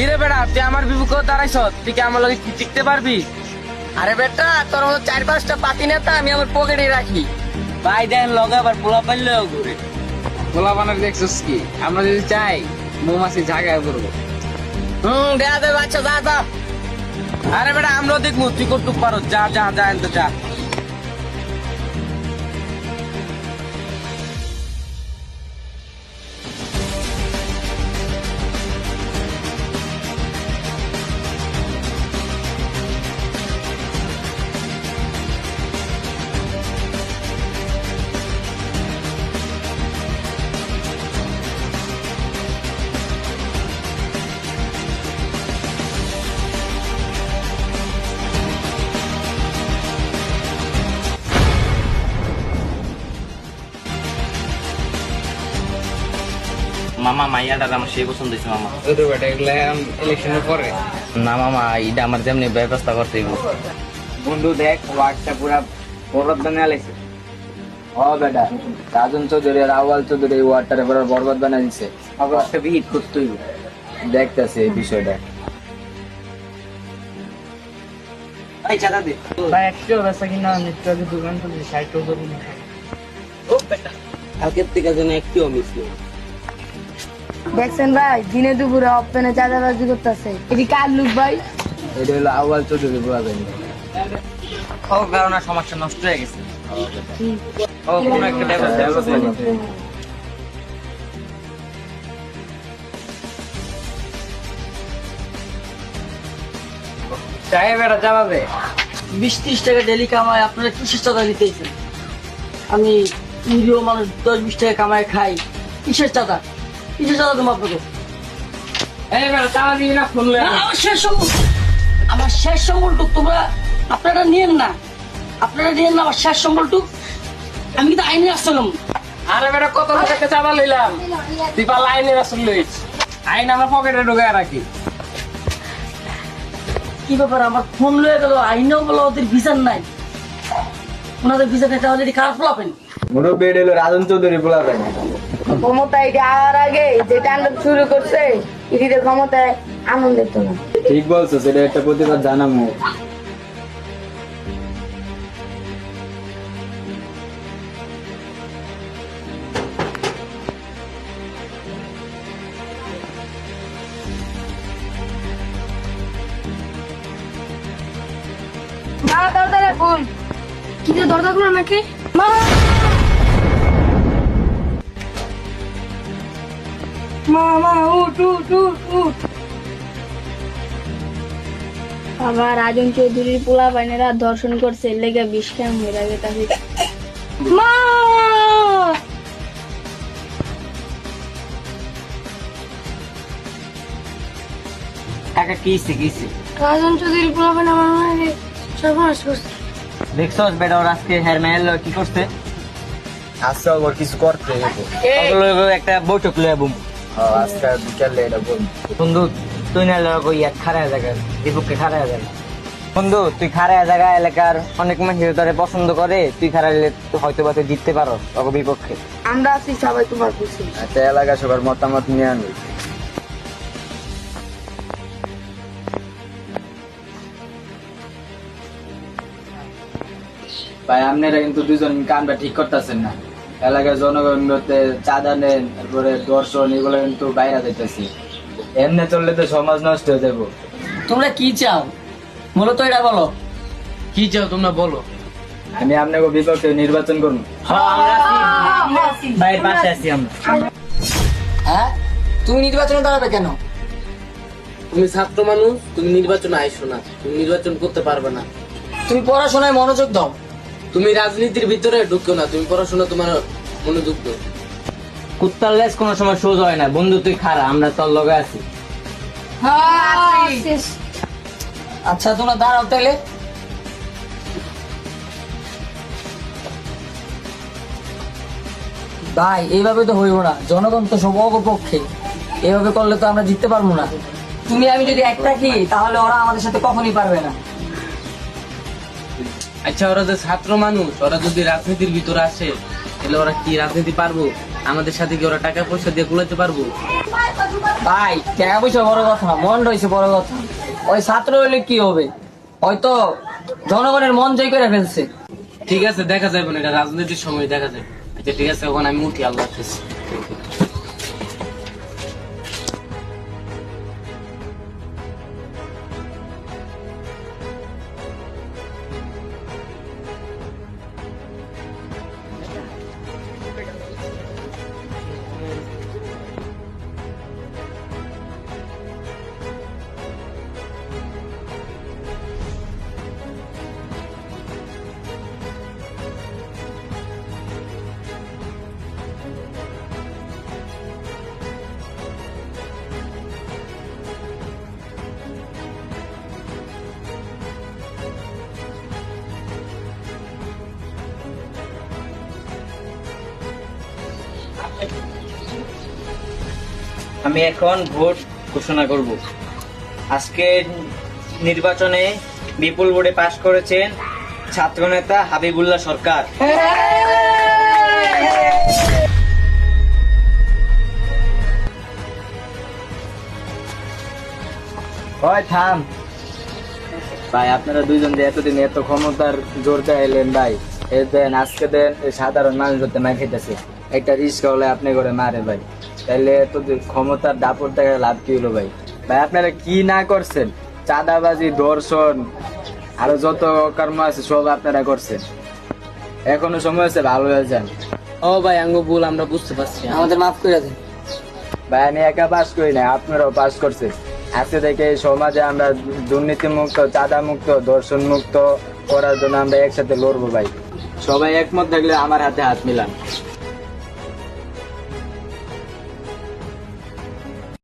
কিরে বেড়া তুই আমার বিপক্ষ দাঁড়াইছ তুই কি আমার লগে কি টিকতে পারবি? আরে বেটা তোর মতো চার পাঁচটা পাতি নেতা আমি আমার পকেটে রাখি। ভাই দেন লগে আবার পোলা পাইলেও ঘুরে। গোলা বানার দেখছিস কি? আমরা যদি চাই মৌমাছি জায়গায় করব হুম দেয়া দে বাচ্চা যা যা। আরে বেটা আমরাও দেখব তুই করতুক পারো যা যা যা এনতে যা। মামা মাইয়াটার আমার সেই পছন্দ হয়েছে মামা। যদি বেটা এগুলো ইলেকশনের পরে? না মামা এটা আমার যেমনি ব্যবস্থা করতে হইব। বন্ধু দেখ ওয়ার্ডটা পুরা বরবাদ বানিয়ে আলাইছে। ও বেটা রাজন চৌধুরী আর আওয়াল চৌধুরী এই ওয়ার্ডটারে পুরো বরবাদ বানিয়ে একটা বিহিত করতে হইব। দেখতেছে এই বিষয়টা। এই চাঁদা দে। ভাই একশো বেচা কিনা নিত্য দোকান খুলছি ষাট টাকা দিন কালকের থেকে যেন একটিও মিস নেই দেখছেন ভাই দিনে দুপুরে অপেনে চাঁদাবাজি করতেছে। এটি কার লোক ভাই? এটা হলো আওয়াল চৌধুরী পুরা জানি ও কারণে সমস্যা নষ্ট হয়ে গেছে। ও কোনো একটা ব্যবস্থা ব্যবস্থা নিতে হবে। চাই বেটা চালাবে বিশ ত্রিশ টাকা ডেলি কামাই আপনারা কিসের চাঁদা দিতেছেন। আমি নিরীহ মানুষ দশ বিশ টাকা কামাই খাই। কিসের চাঁদা? চাঁদা আপনাকে না, আমার শেষ সম্বল আমার শেষ সম্বলটুক তোমরা আপনারা নিয়েন না। আপনারা নিয়েন না আমার শেষ সম্বলটুক আমি কিন্তু আইনে আসলাম আরে বেটা কত টাকা লইলাম। তুই রাসুল লইছ। আইন আমার পকেটে ঢুকায় রাখি। কি ব্যাপার আমার ফোন লয়ে গেল আইনেও বলো ওদের বিচার নাই। ওনাদের বিচার নেই তাহলে খারাপ ফলাবেন মুরব্বী এটা হলো রাজন চৌধুরী বলা যায় ক্ষমতা এটি আওয়ার আগে যে তাণ্ডব শুরু করছে এটিতে ক্ষমতায় আনন্দিত না। ঠিক বলছো সেটা একটা প্রতিবাদ জানামো মা দরজা খুল। কি যে দরজা খুলো নাকি? মা! মা মা উঠ উঠ উঠ উঠ। বাবা রাজন চৌধুরীর পোলা বাইনেরা দর্শন করছে লেগে বিষ মরে গেছে মা রাজন চৌধুরীর পোলা বাইনে আমার মায়ের সর্বনাশ করছে। দেখছস বেটা ওর আজকে হেয়ার কি করছে? কিছু করতে একটা বৈঠক লয়ে বুম। আজকে বিকালে বলব বন্ধু তুই না লড়া কই এক খারাপ জায়গা দীপককে জায়গা বন্ধু তুই জায়গা এলাকার অনেক মানুষ তোরে পছন্দ করে তুই হয়তো বা তুই জিততে পারো বিপক্ষে। আমরা আছি সবাই তোমার খুশি একটা এলাকা সবার মতামত নিয়ে আনবি ভাই আপনারা কিন্তু দুজন কামটা ঠিক করতেছেন না। এলাকার জনগণ চাঁদা নেন তারপরে দর্শন এগুলো কিন্তু বাইরে যাইতেছি। এমনি চললে তো সমাজ নষ্ট হয়ে যাব তোমরা কি চাও? বলো তো এটা বলো। কি চাও তোমরা বলো। আমি আপনাকে বিপক্ষে নির্বাচন করব। ভাইয়ের পাশে আছি আমরা। হ্যাঁ? তুমি নির্বাচনে দাঁড়াবে কেন? তুমি ছাত্র মানুষ তুমি নির্বাচনে আইসো না। তুমি নির্বাচন করতে পারবে না। তুমি পড়াশোনায় মনোযোগ দাও। তুমি রাজনীতির ভিতরে ঢুকো না তুমি পড়াশোনা তোমার মনোযোগ দাও কুত্তার লেস কোনো সময় সোজ হয় না বন্ধু তুই খারা আমরা তোর লগে আছি। আচ্ছা তোমরা দাঁড়াও তাইলে। ভাই এইভাবে তো হইব না জনগণ তো সব অপক্ষে এইভাবে করলে তো আমরা জিততে পারব না। তুমি আমি যদি এক থাকি তাহলে ওরা আমাদের সাথে কখনই পারবে না। আচ্ছা ওরা যে ছাত্র মানুষ ওরা যদি রাজনীতির ভিতরে আসে তাহলে ওরা কি রাজনীতি পারব? আমাদের সাথে কি ওরা টাকা পয়সা দিয়ে কুলাতে পারব? ভাই টাকা পয়সা বড় কথা মন রয়েছে বড় কথা। ওই ছাত্র হইলে কি হবে? হয়তো জনগণের মন জয় করে ফেলছে। ঠিক আছে দেখা যাবে না এটা রাজনীতির সময় দেখা যাবে আচ্ছা ঠিক আছে ওখানে আমি উঠি আল্লাহ হাফেজ। আমি এখন ভোট ঘোষণা করব। আজকে নির্বাচনে বিপুল ভোটে পাশ করেছেন ছাত্রনেতা হাবিবুল্লাহ সরকার। হয় থাম। ভাই, আপনারা দুইজন যে এতদিন এত ক্ষমতার জোর এলেন ভাই। এই দেন, আজকে দেন সাধারণ মানুষ হতে খেতেছে একটা রিস্ক হলে আপনি করে মারে ভাই। তাইলে এত যে ক্ষমতার দাপট দেখা লাভ কি হলো ভাই? ভাই আপনারা কি না করছেন? চাঁদাবাজি ধর্ষণ আরও যত কর্ম আছে সব আপনারা করছেন। এখনও সময় আছে ভালো হয়ে যান। ও ভাই আঙ্গ ভুল আমরা বুঝতে পারছি। আমাদের মাফ করে দেন। ভাই আমি একা পাস করি না আপনারাও পাস করছেন। আজকে থেকে এই সমাজে আমরা দুর্নীতি মুক্ত চাঁদা মুক্ত দর্শন মুক্ত করার জন্য আমরা একসাথে লড়বো ভাই। সবাই একমত থাকলে আমার হাতে হাত মিলান।